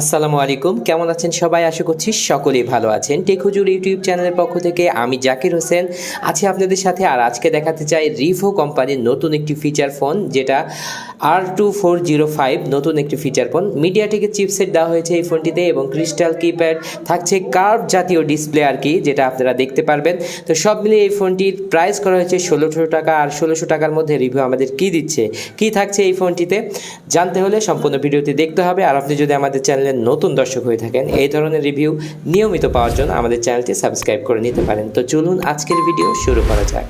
আসসালামু আলাইকুম। কেমন আছেন সবাই? আশা করছি সকলেই ভালো আছেন। টেকহুজুর ইউটিউব চ্যানেলের পক্ষ থেকে আমি জাকির হোসেন। আছি আপনাদের সাথে আর আজকে দেখাতে চাই রিভো কোম্পানির নতুন একটি ফিচার ফোন যেটা আর টু ফোর জিরো ফাইভ নতুন একটি ফিচার ফোন মিডিয়াটেকের চিপসেট দেওয়া হয়েছে এই ফোনটিতে এবং ক্রিস্টাল কিপ্যাড থাকছে কার্ভ জাতীয় ডিসপ্লে আর কি, যেটা আপনারা দেখতে পারবেন। তো সব মিলিয়ে এই ফোনটির প্রাইস করা হয়েছে ষোলোশো টাকা আর ষোলোশো টাকার মধ্যে রিভিউ আমাদের কি দিচ্ছে, কি থাকছে এই ফোনটিতে জানতে হলে সম্পূর্ণ ভিডিওটি দেখতে হবে। আর আপনি যদি আমাদের চ্যানেলের নতুন দর্শক হয়ে থাকেন, এই ধরনের রিভিউ নিয়মিত পাওয়ার জন্য আমাদের চ্যানেলটি সাবস্ক্রাইব করে নিতে পারেন। তো চলুন আজকের ভিডিও শুরু করা যাক।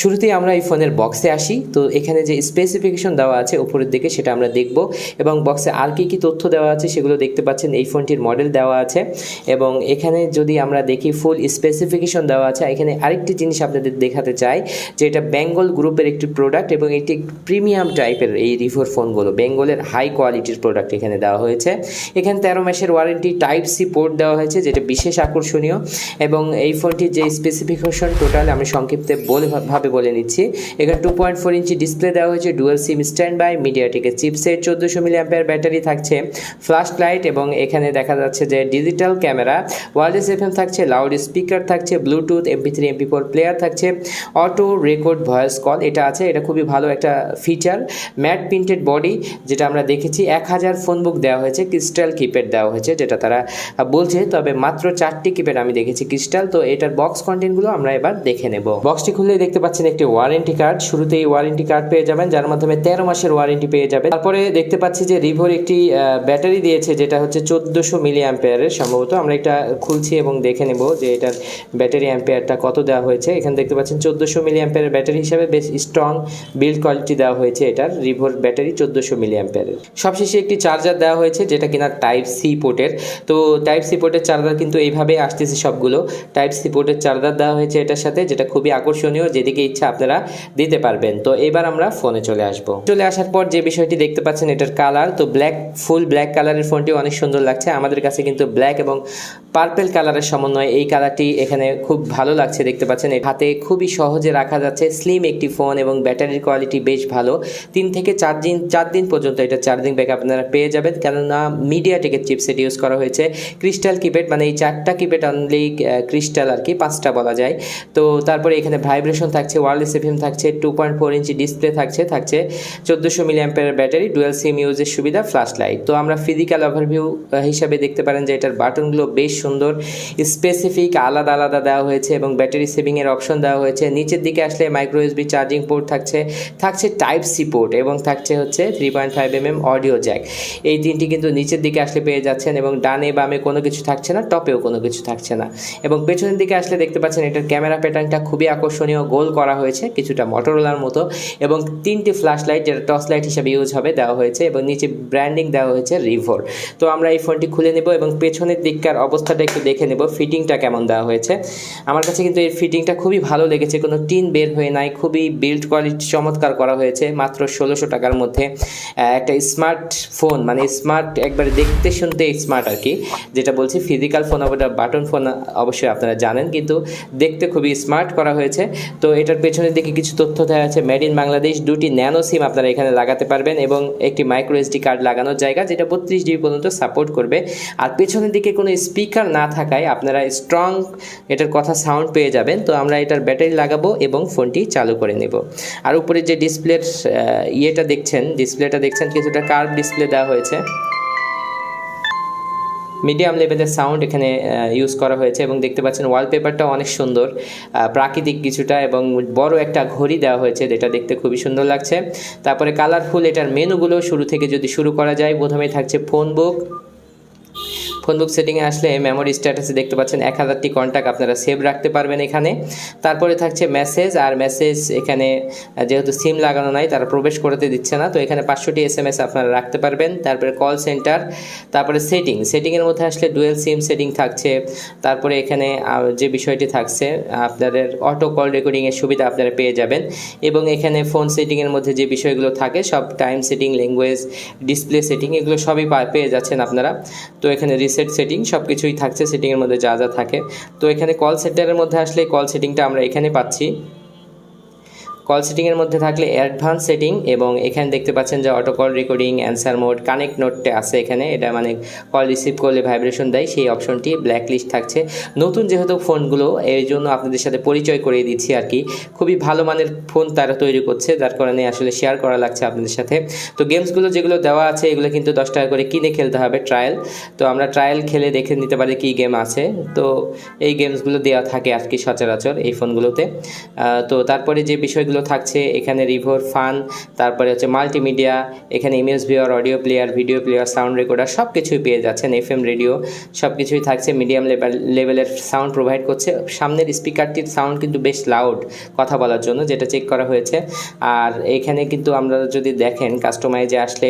শুরুতেই আমরা এই ফোনের বক্সে আসি। তো এখানে যে স্পেসিফিকেশন দেওয়া আছে উপরের দিকে সেটা আমরা দেখব এবং বক্সে আর কি কি তথ্য দেওয়া আছে সেগুলো দেখতে পাচ্ছেন। এই ফোনটির মডেল দেওয়া আছে এবং এখানে যদি আমরা দেখি ফুল স্পেসিফিকেশন দেওয়া আছে, এখানে আরেকটি জিনিস আপনাদের দেখাতে চাই যে এটা বেঙ্গল গ্রুপের একটি প্রোডাক্ট এবং এটি প্রিমিয়াম টাইপের এই রিভোর ফোনগুলো বেঙ্গলের হাই কোয়ালিটির প্রোডাক্ট এখানে দেওয়া হয়েছে। এখানে তেরো মাসের ওয়ারেন্টি টাইপ সি পোর্ট দেওয়া হয়েছে, যেটা বিশেষ আকর্ষণীয় এবং এই ফোনটির যে স্পেসিফিকেশন টোটাল আমি সংক্ষিপ্তে বলে ভাবে বলে নিচ্ছি। এখানে two point four inch display দেওয়া হয়েছে ডুয়েল সিম স্ট্যান্ড বাই মিডিয়াটেকের চিপসেট চোদ্দোশো মিলি অ্যাম্পেয়ার ব্যাটারি থাকছে ফ্ল্যাশ লাইট এবং এখানে দেখা যাচ্ছে যে ডিজিটাল ক্যামেরা ওয়ারলেস এফএম থাকছে লাউড স্পিকার থাকছে Bluetooth MP three MP four player থাকছে অটো রেকর্ড ভয়েস কল এটা আছে, এটা খুবই ভালো একটা ফিচার ম্যাট প্রিন্টেড বডি যেটা আমরা দেখেছি, এক হাজার ফোন বুক দেওয়া হয়েছে ক্রিস্টাল কিপ্যাড দেওয়া হয়েছে, যেটা তারা বলছে, তবে মাত্র চারটি কিপ্যাড আমি দেখেছি ক্রিস্টাল তো এটার বক্স কন্টেন্টগুলো আমরা এবার দেখে নেব। বক্সটি খুললে দেখতে পাচ্ছেন একটি ওয়ারেন্টি কার্ড শুরুতেই ওয়ারেন্টি কার্ড পেয়ে যাবেন, যার মাধ্যমে তেরো মাসের ওয়ারেন্টি পেয়ে যাবেন। তারপরে দেখতে পাচ্ছি যে রিভোর একটি ব্যাটারি দিয়েছে, যেটা হচ্ছে চোদ্দোশো মিলি অ্যাম্পেয়ারের সম্ভবত। আমরা এটা খুলছি এবং দেখে নেব যে এটার ব্যাটারি অ্যাম্পেয়ারটা কত দেওয়া হয়েছে। এখানে দেখতে পাচ্ছেন চোদ্দোশো মিলি অ্যাম্পেয়ারের ব্যাটারি হিসাবে বেশ স্ট্রং বিল্ড কোয়ালিটি দেওয়া হয়েছে এটার রিভোর ব্যাটারি চোদ্দোশো মিলি অ্যাম্পেয়ারের সবশেষে একটি চার্জার দেওয়া হয়েছে, যেটা কিনা টাইপ সি পোর্টের তো টাইপ সি পোর্টের চার্জার কিন্তু এইভাবে আসতেছে সবগুলো। টাইপ সি পোর্টের চার্জার দেওয়া হয়েছে এটার সাথে, যেটা খুবই আকর্ষণীয়। যেদিকে ইচ্ছা আপনারা দিতে পারবেন। তো এবার আমরা ফোনে চলে আসব। চলে আসার পর যে বিষয়টি দেখতে পাচ্ছেন, এটার কালার। তো ব্ল্যাক ফুল ব্ল্যাক কালারের ফোনটি অনেক সুন্দর লাগছে। আমাদের কাছে কিন্তু ব্ল্যাক এবং পার্পেল কালারের সমন্বয় এই কালারটি এখানে খুব ভালো লাগছে দেখতে পাচ্ছেন। হাতে খুবই সহজে রাখা যাচ্ছে। স্লিম একটি ফোন এবং ব্যাটারির কোয়ালিটি বেশ ভালো। তিন থেকে চার দিন চার দিন পর্যন্ত এটা চার্জিং ব্যাক আপনারা পেয়ে যাবেন। কেননা মিডিয়া টেকের চিপসেট ইউজ করা হয়েছে। ক্রিস্টাল কিপ্যাড মানে এই চারটা কিপ্যাড অনলি ক্রিস্টাল আর কি পাঁচটা বলা যায়। তো তারপরে এখানে ভাইব্রেশন থাকছে ওয়ারলেস এফএম থাকছে two point four inch display থাকছে থাকছে চোদ্দোশো মিলি অ্যাম্পের ব্যাটারি ডুয়েল সিম ইউজের সুবিধা ফ্ল্যাশ লাইট তো আমরা ফিজিক্যাল ওভারভিউ হিসাবে দেখতে পারেন যে এটার বাটনগুলো বেশ সুন্দর স্পেসিফিক আলাদা আলাদা দেওয়া হয়েছে এবং ব্যাটারি সেভিংয়ের অপশন দেওয়া হয়েছে। নিচের দিকে আসলে মাইক্রো এসবি চার্জিং পোর্ট থাকছে থাকছে টাইপ সি পোর্ট এবং থাকছে হচ্ছে three point five M M audio jack এই তিনটি কিন্তু নিচের দিকে আসলে পেয়ে যাচ্ছেন এবং ডানে বামে কোনো কিছু থাকছে না, টপেও কোনো কিছু থাকছে না। এবং পেছনের দিকে আসলে দেখতে পাচ্ছেন এটার ক্যামেরা প্যাটার্নটা খুবই আকর্ষণীয়, গোল করা হয়েছে কিছুটা মটোরোলার মতো এবং তিনটি ফ্ল্যাশ লাইট যেটা টর্চ লাইট হিসাবে ইউজ হবে দেওয়া হয়েছে এবং নিচে ব্র্যান্ডিং দেওয়া হয়েছে রিভোর তো আমরা এই ফোনটি খুলে নেব এবং পেছনের দিককার অবস্থাটা একটু দেখে নেব ফিটিংটা কেমন দেওয়া হয়েছে। আমার কাছে কিন্তু এর ফিটিংটা খুবই ভালো লেগেছে, কোনো টিন বের হয়ে নাই, খুবই বিল্ড কোয়ালিটি চমৎকার করা হয়েছে, মাত্র ষোলোশো টাকার মধ্যে। একটা স্মার্ট ফোন মানে স্মার্ট একবারে দেখতে শুনতে স্মার্ট আর কি, যেটা বলছি ফিজিক্যাল ফোন আবার বাটন ফোন অবশ্যই আপনারা জানেন, কিন্তু দেখতে খুবই স্মার্ট করা হয়েছে। তো এটার পেছনের দিকে কিছু তথ্য দেওয়া আছে। মেড ইন বাংলাদেশ দুটি ন্যানো সিম আপনারা এখানে লাগাতে পারবেন এবং একটি মাইক্রো এসডি কার্ড লাগানোর জায়গা যেটা বত্রিশ জিবি পর্যন্ত সাপোর্ট করবে। আর পেছনের দিকে কোনো স্পিকার না থাকায় আপনারা স্ট্রং এটার কথা সাউন্ড পেয়ে যাবেন। তো আমরা এটার ব্যাটারি লাগাবো এবং ফোনটি চালু করে নেব। আর উপরে যে ডিসপ্লের ইয়েটা দেখছেন ডিসপ্লেটা দেখছেন, কিছুটা কার্ভ ডিসপ্লে দেওয়া হয়েছে। মিডিয়াম লেভেলের সাউন্ড এখানে ইউজ করা হয়েছে এবং দেখতে পাচ্ছেন ওয়ালপেপারটা অনেক সুন্দর। প্রাকৃতিক কিছুটা এবং বড় একটা ঘড়ি দেওয়া হয়েছে যেটা দেখতে খুবই সুন্দর লাগছে। তারপরে কালারফুল এটার মেনুগুলো শুরু থেকে যদি শুরু করা যায়, প্রথমে থাকছে ফোন বুক ফোনবুক সেটিংয়ে আসলে মেমোরি স্ট্যাটাসে দেখতে পাচ্ছেন এক হাজারটি কন্ট্যাক্ট আপনারা সেভ রাখতে পারবেন এখানে। তারপরে থাকছে মেসেজ আর মেসেজ এখানে যেহেতু সিম লাগানো নাই, তারা প্রবেশ করতে দিচ্ছে না। তো এখানে পাঁচশোটি এস এম এস আপনারা রাখতে পারবেন। তারপরে কল সেন্টার তারপরে সেটিং সেটিংয়ের মধ্যে আসলে ডুয়েল সিম সেটিং থাকছে। তারপরে এখানে যে বিষয়টি থাকছে, আপনাদের অটো কল রেকর্ডিংয়ের সুবিধা আপনারা পেয়ে যাবেন। এবং এখানে ফোন সেটিংয়ের মধ্যে যে বিষয়গুলো থাকে, সব time setting language display setting এগুলো সবই পেয়ে যাচ্ছেন আপনারা। তো এখানে রিসেট সেটিং সব কিছুই থাকছে সেটিংয়ের মধ্যে যা যা থাকে। তো এখানে কল সেন্টারের মধ্যে আসলে কল সেটিংটা আমরা এখানে পাচ্ছি। কল সেটিংয়ের মধ্যে থাকলে অ্যাডভান্স সেটিং এবং এখানে দেখতে পাচ্ছেন যে auto call recording, answer mode, connect নোটটা আছে এখানে। এটা মানে কল রিসিভ করলে ভাইব্রেশন দেয়। সেই অপশনটি ব্ল্যাক লিস্ট থাকছে। নতুন যেহেতু ফোনগুলো এই জন্য আপনাদের সাথে পরিচয় করিয়ে দিচ্ছি আর কি। খুবই ভালো মানের ফোন তারা তৈরি করছে। যার কারণে আসলে শেয়ার করা লাগছে আপনাদের সাথে। তো গেমসগুলো যেগুলো দেওয়া আছে, এগুলো কিন্তু দশ টাকা করে কিনে খেলতে হবে ট্রায়াল তো আমরা ট্রায়াল খেলে দেখে নিতে পারি কী গেম আছে। তো এই গেমসগুলো দেওয়া থাকে আর কি সচরাচর এই ফোনগুলোতে। তো তারপরে যে বিষয়গুলো থাকছে, এখানে রিভোর, ফান, তারপরে হচ্ছে মাল্টিমিডিয়া, এখানে image viewer audio player, video player, sound recorder সব কিছুই পেয়ে যাচ্ছেন এফ এম রেডিও সব কিছুই থাকছে, মিডিয়াম লেভেল, লেভেলের সাউন্ড প্রোভাইড করছে, সামনের স্পিকারটির সাউন্ড কিন্তু বেশ লাউড কথা বলার জন্য, যেটা চেক করা হয়েছে, আর এখানে কিন্তু আমরা যদি দেখেন কাস্টমাইজে আসলে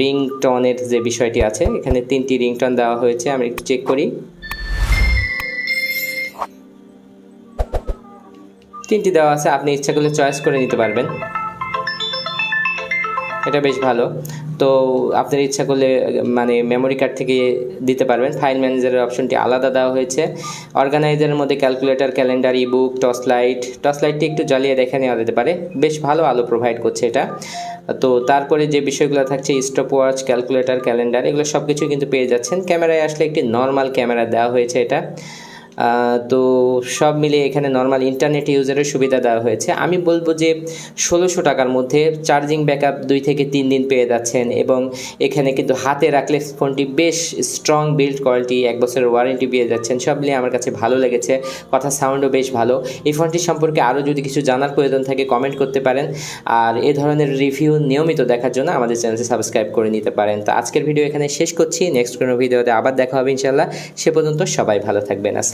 রিং টনের যে বিষয়টি আছে, এখানে তিনটি রিং টন দেওয়া হয়েছে আমি একটু চেক করি। তিনটি দেওয়া আছে, আপনি ইচ্ছা করলে চয়েস করে নিতে পারবেন। এটা বেশ ভালো। তো আপনার ইচ্ছা করলে মানে মেমোরি কার্ড থেকে দিতে পারবেন। ফাইল ম্যানেজারের অপশনটি আলাদা দেওয়া হয়েছে। অর্গানাইজারের মধ্যে calculator calendar ebook torch light torch লাইটটি একটু জ্বালিয়ে দেখে নেওয়া যেতে পারে। বেশ ভালো আলো প্রোভাইড করছে এটা। তো তারপরে যে বিষয়গুলো থাকছে স্টপ ওয়াচ ক্যালকুলেটর ক্যালেন্ডার এগুলো সব কিছু কিন্তু পেয়ে যাচ্ছেন। ক্যামেরায় আসলে একটি নর্মাল ক্যামেরা দেওয়া হয়েছে এটা। তো সব মিলিয়ে এখানে নর্মাল ইন্টারনেট ইউজারের সুবিধা দেওয়া হয়েছে। আমি বলব যে ষোলোশো টাকার মধ্যে চার্জিং ব্যাকআপ দুই থেকে তিন দিন পেয়ে যাচ্ছেন এবং এখানে কিন্তু হাতে রাখলে ফোনটি বেশ স্ট্রং বিল্ড কোয়ালিটি এক বছরের ওয়ারেন্টি পেয়ে যাচ্ছেন। সব মিলিয়ে আমার কাছে ভালো লেগেছে, কথা সাউন্ডও বেশ ভালো। এই ফোনটি সম্পর্কে আরও যদি কিছু জানার প্রয়োজন থাকে কমেন্ট করতে পারেন। আর এ ধরনের রিভিউ নিয়মিত দেখার জন্য আমাদের চ্যানেলটি সাবস্ক্রাইব করে নিতে পারেন। তো আজকের ভিডিও এখানে শেষ করছি নেক্সট কোনো ভিডিওতে আবার দেখা হবে ইনশাল্লাহ সে পর্যন্ত সবাই ভালো থাকবেন।